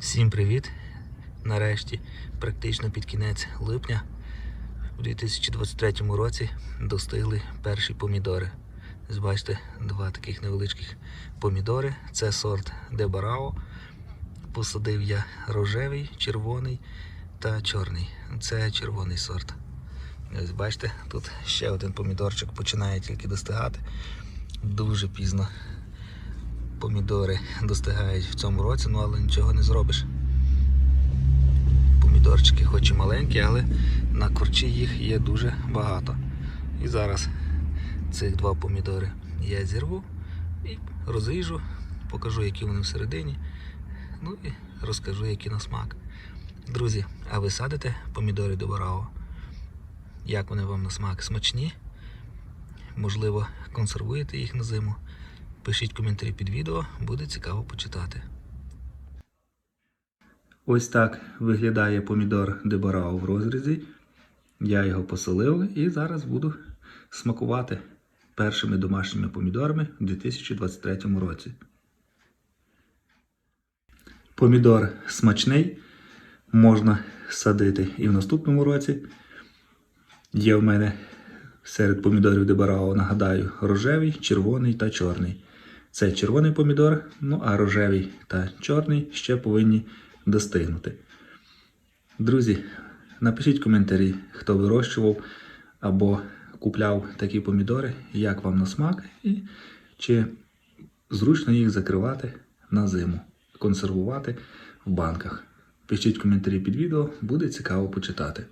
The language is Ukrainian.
Всім привіт! Нарешті, практично під кінець липня у 2023 році достигли перші помідори. Бачите, два таких невеличких помідори. Це сорт Дебарао. Посадив я рожевий, червоний та чорний. Це червоний сорт. Ось бачите, тут ще один помідорчик починає тільки достигати. Дуже пізно помідори достигають в цьому році, ну але нічого не зробиш. Помідорчики хоч і маленькі, але на корчі їх є дуже багато. І зараз цих два помідори я зірву і розріжу, покажу, які вони всередині. Ну і розкажу, які на смак. Друзі, а ви садите помідори до Барао? Як вони вам на смак? Смачні? Можливо, консервуєте їх на зиму? Пишіть коментарі під відео, буде цікаво почитати. Ось так виглядає помідор Дебарао в розрізі. Я його посолив і зараз буду смакувати першими домашніми помідорами у 2023 році. Помідор смачний, можна садити і в наступному році. Є в мене серед помідорів Дебарао, нагадаю, рожевий, червоний та чорний. Це червоний помідор, ну а рожевий та чорний ще повинні достигнути. Друзі, напишіть коментарі, хто вирощував або купляв такі помідори, як вам на смак, і чи зручно їх закривати на зиму, консервувати в банках. Пишіть коментарі під відео, буде цікаво почитати.